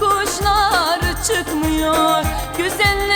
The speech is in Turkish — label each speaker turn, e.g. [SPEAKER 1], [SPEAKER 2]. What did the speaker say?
[SPEAKER 1] Kuşlar çıkmıyor. Güzelleri gördükçe güzel